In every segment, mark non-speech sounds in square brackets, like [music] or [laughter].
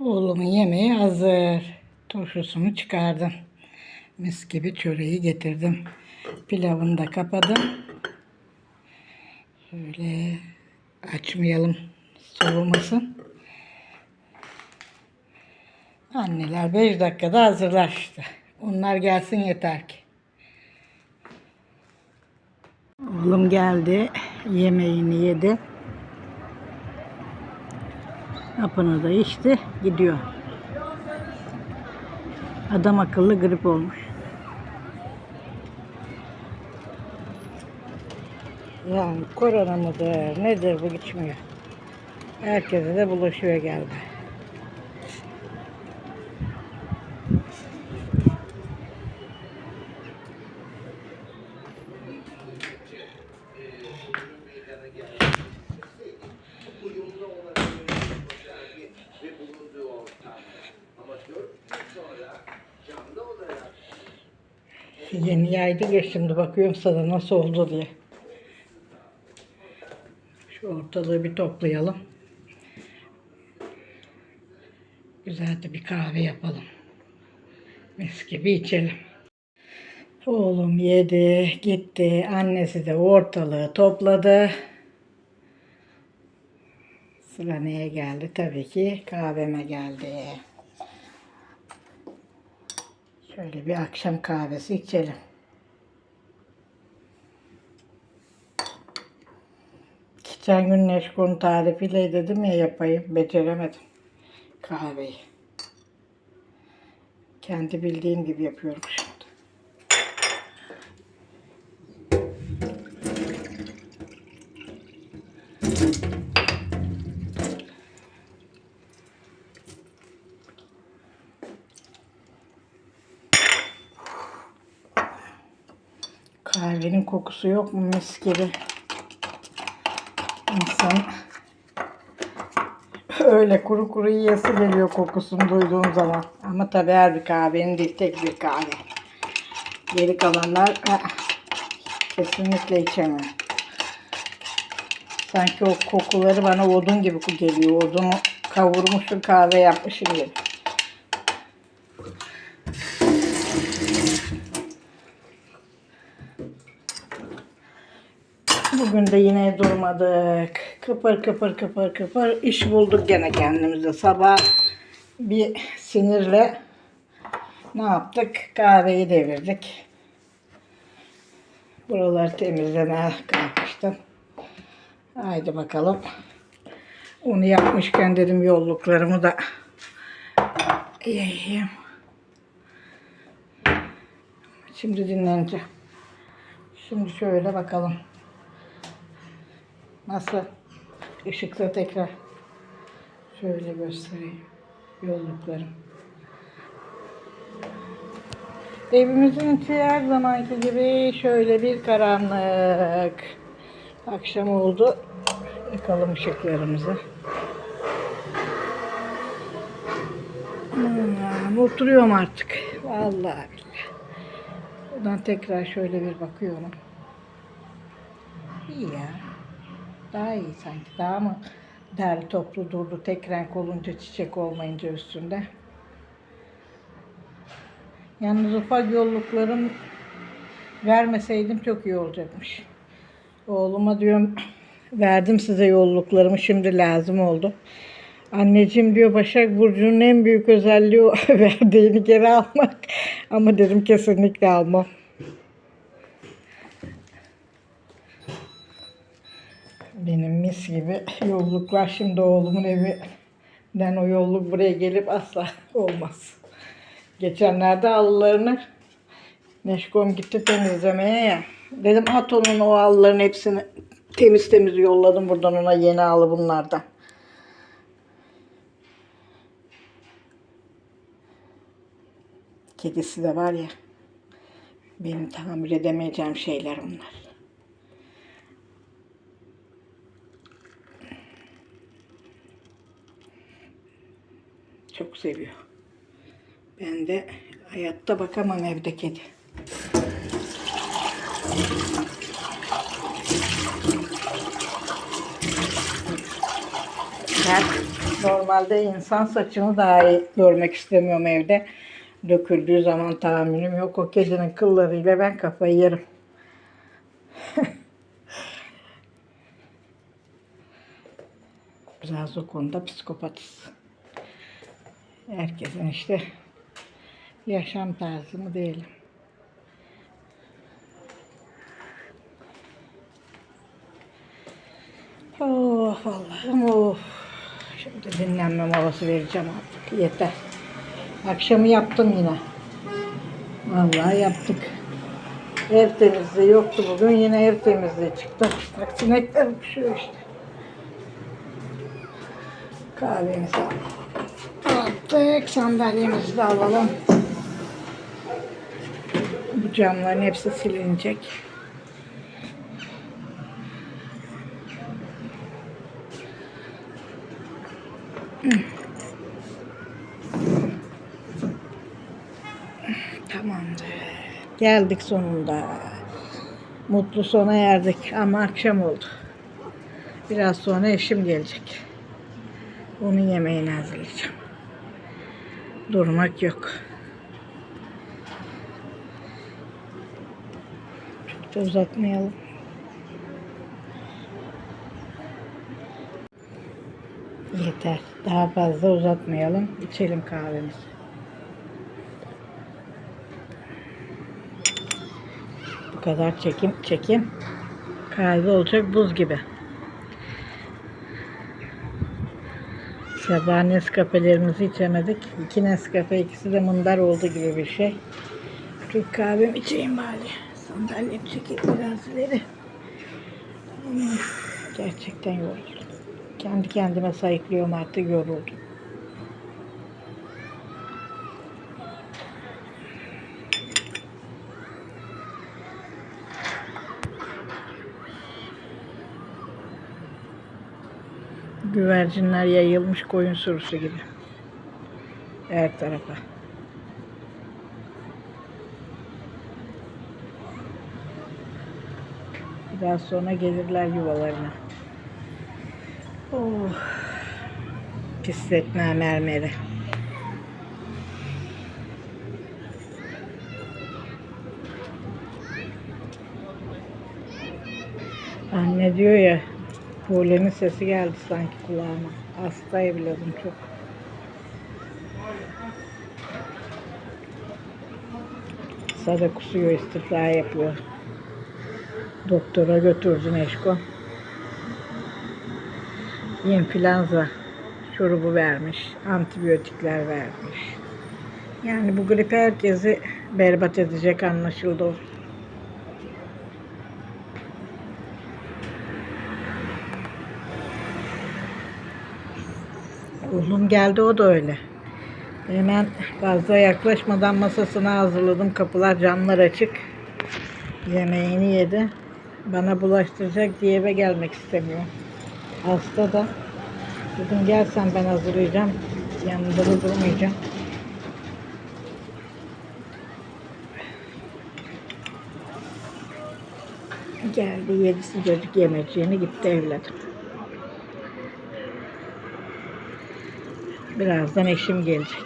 Oğlumun yemeği hazır. Turşusunu çıkardım. Mis gibi çöreği getirdim. Pilavını da kapadım. Şöyle açmayalım soğumasın. Anneler 5 dakikada hazırlar. Onlar gelsin yeter ki. Oğlum geldi. Yemeğini yedi. Hapını da içti. Gidiyor. Adam akıllı grip olmuş. Yani korona mıdır nedir bu geçmiyor. Herkese de bulaşıyor geldi. Yeni yaydı ya şimdi bakıyorum sana nasıl oldu diye. Şu ortalığı bir toplayalım. Güzel de bir kahve yapalım. Mis gibi içelim. Oğlum yedi, gitti. Annesi de ortalığı topladı. Sıra neye geldi? Tabii ki kahveme geldi. Şöyle bir akşam kahvesi içelim. Geçen gün Neşko'nun tarifiyle dedim ya yapayım. Beceremedim kahveyi. Kendi bildiğim gibi yapıyorum şimdi. Kahvenin kokusu yok mu mis gibi. İnsan [laughs] öyle kuru kuru yiyesi geliyor kokusunu duyduğum zaman. Ama tabii her bir kahvenin değil tek bir kahve. Geri kalanlar aa, kesinlikle içemem. Sanki o kokuları bana odun gibi geliyor. Odunu kavurmuşum kahve yapmışım gibi. Bugün yine durmadık. Kıpır kıpır kıpır kıpır iş bulduk gene kendimize. Sabah bir sinirle ne yaptık? Kahveyi devirdik. Buraları temizlemeye kalkıştım. Haydi bakalım. Onu yapmışken dedim yolluklarımı da yiyeyim. Şimdi dinleneceğim. Şimdi şöyle bakalım. Nasıl? Işıkta tekrar şöyle göstereyim. Yolluklarım. Evimizin içi her zamanki gibi şöyle bir karanlık. Akşam oldu. Yakalım ışıklarımızı. Hmm, oturuyorum artık. Vallahi billahi. Buradan tekrar şöyle bir bakıyorum. İyi ya. Daha iyi sanki. Daha mı derli toplu durdu tek renk olunca çiçek olmayınca üstünde. Yalnız ufak yolluklarım vermeseydim çok iyi olacakmış. Oğluma diyorum verdim size yolluklarımı şimdi lazım oldu. Anneciğim diyor Başak Burcu'nun en büyük özelliği o [laughs] verdiğini geri almak. Ama dedim kesinlikle almam. Benim mis gibi yolluklar şimdi oğlumun evinden o yolluk buraya gelip asla [laughs] olmaz. Geçenlerde halılarını Neşkom gitti temizlemeye ya. Dedim at onun o halıların hepsini temiz temiz yolladım buradan ona yeni halı bunlardan. Kedisi de var ya. Benim tahammül edemeyeceğim şeyler onlar. Seviyor. Ben de hayatta bakamam evde kedi. Gel. Normalde insan saçını daha iyi görmek istemiyorum evde. Döküldüğü zaman tahammülüm yok. O kedinin kıllarıyla ben kafayı yerim. [laughs] Biraz o konuda psikopatız. Herkesin işte yaşam tarzı mı diyelim. Oh Allah'ım oh. Şimdi dinlenme molası vereceğim artık. Yeter. Akşamı yaptım yine. Vallahi yaptık. Ev temizliği yoktu bugün. Yine ev temizliği çıktı. Bak sinekler uçuyor işte. Kahvemizi aldık. Sandalyemizi de alalım. Bu camların hepsi silinecek. Tamamdır. Geldik sonunda. Mutlu sona erdik ama akşam oldu. Biraz sonra eşim gelecek. Onun yemeğini hazırlayacağım. Durmak yok. Çok da uzatmayalım. Yeter. Daha fazla uzatmayalım. İçelim kahvemizi. Bu kadar çekim çekim. Kahve olacak buz gibi. Sabah Nescafe'lerimizi içemedik. İki Nescafe, ikisi de mundar oldu gibi bir şey. Türk kahvemi içeyim bari. Sandalyem çekil biraz ileri. Hmm, Gerçekten yoruldum. Kendi kendime sayıklıyorum artık yoruldum. Güvercinler yayılmış koyun sürüsü gibi. Her tarafa. Biraz sonra gelirler yuvalarına. Oh. Pisletme mermeri. Anne diyor ya, polenin sesi geldi sanki kulağıma. Hasta evladım çok. Sada kusuyor, istifra yapıyor. Doktora götürdüm Eşko. İnfluenza şurubu vermiş, antibiyotikler vermiş. Yani bu grip herkesi berbat edecek anlaşıldı Oğlum geldi o da öyle. Hemen fazla yaklaşmadan masasını hazırladım. Kapılar camlar açık. Yemeğini yedi. Bana bulaştıracak diye eve gelmek istemiyor. Hasta da. Dedim gel sen ben hazırlayacağım. Yanında da durmayacağım. Geldi yedi sıcacık yemeciğini gitti evladım. Birazdan eşim gelecek.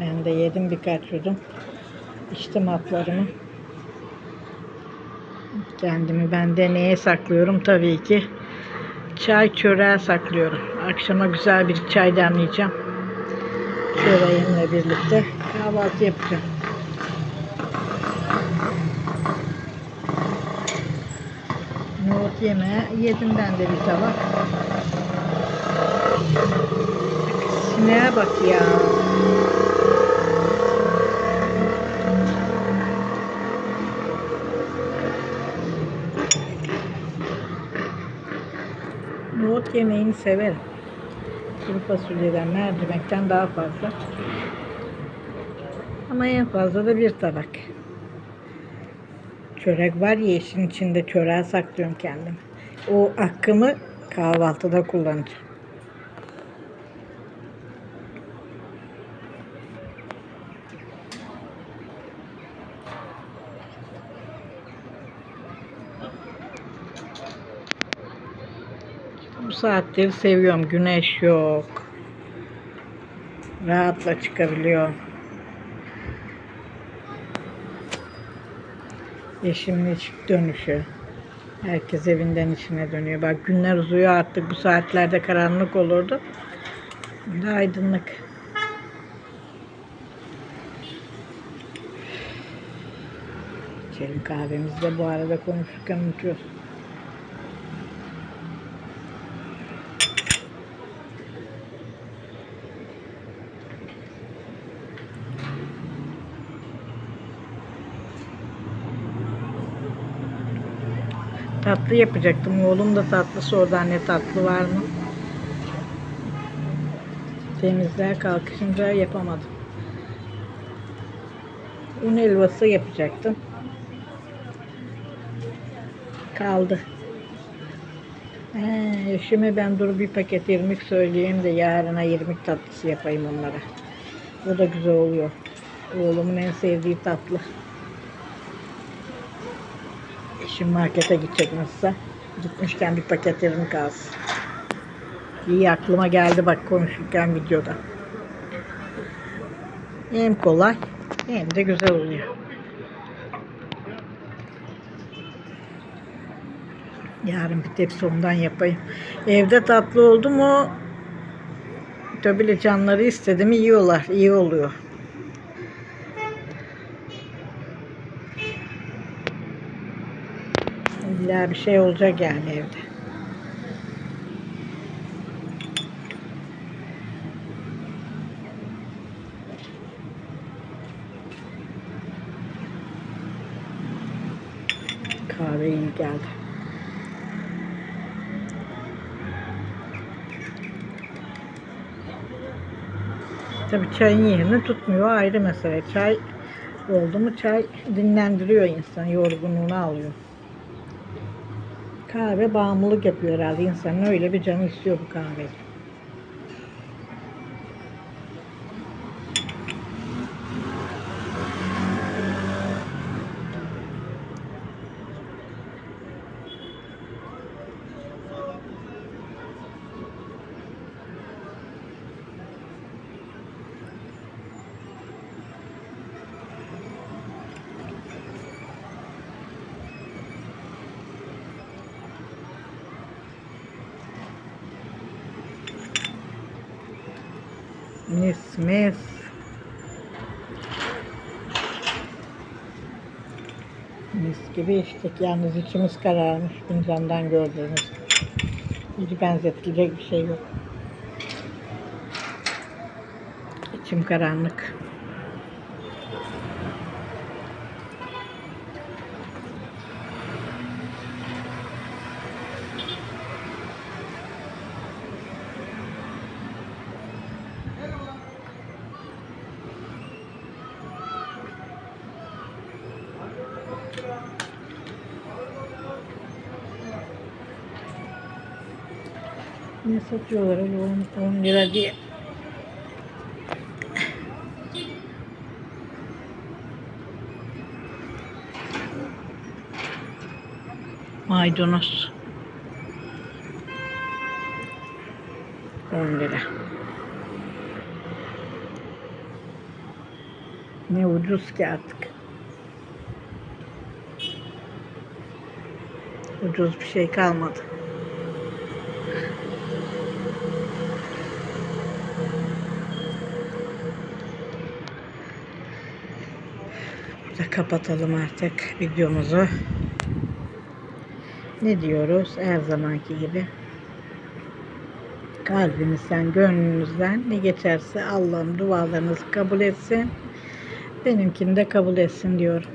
Ben de yedim birkaç yudum. İçtim haplarımı. Kendimi ben de neye saklıyorum? Tabii ki çay çöreğe saklıyorum. Akşama güzel bir çay demleyeceğim. Çöreğimle birlikte kahvaltı yapacağım. Nohut yemeğe yedim ben de bir tabak. Sineğe bak ya. Nohut yemeğini severim. Kuru fasulyeden, mercimekten daha fazla. Ama en fazla da bir tabak. Çörek var ya işin içinde çöreğe saklıyorum kendimi. O hakkımı kahvaltıda kullanacağım. Bu saatleri seviyorum. Güneş yok. Rahatla çıkabiliyorum. Eşimin iş dönüşü. Herkes evinden içine dönüyor. Bak günler uzuyor artık bu saatlerde karanlık olurdu. Şimdi aydınlık. İçelim kahvemizi de bu arada konuşurken unutuyoruz. Tatlı yapacaktım. Oğlum da tatlı sordu anne tatlı var mı? Temizler kalkışınca yapamadım. Un helvası yapacaktım. Kaldı. He, eşime ben dur bir paket irmik söyleyeyim de yarına irmik tatlısı yapayım onlara. O da güzel oluyor. Oğlumun en sevdiği tatlı. Eşim markete gidecek nasılsa. Gitmişken bir paket irmik alsın. İyi aklıma geldi bak konuşurken videoda. Hem kolay hem de güzel oluyor. Yarın bir tepsi ondan yapayım. Evde tatlı oldu mu tabii canları istedim yiyorlar. iyi oluyor. İlla bir şey olacak yani evde. Kahve iyi geldi. Tabii çayın yerini tutmuyor ayrı mesele. Çay oldu mu çay dinlendiriyor insan, yorgunluğunu alıyor. Kahve bağımlılık yapıyor herhalde insanın öyle bir canı istiyor bu kahveyi. Mis mis. Mis gibi içtik. Yalnız içimiz kararmış fincandan gördüğünüz gibi. Hiç benzetilecek bir şey yok. İçim karanlık. Ne satıyorlar öyle 10, 10 lira diye. Maydanoz. 10 lira. Ne ucuz ki artık. Ucuz bir şey kalmadı. Kapatalım artık videomuzu. Ne diyoruz her zamanki gibi? Kalbinizden, gönlünüzden ne geçerse Allah'ım dualarınızı kabul etsin. Benimkini de kabul etsin diyorum.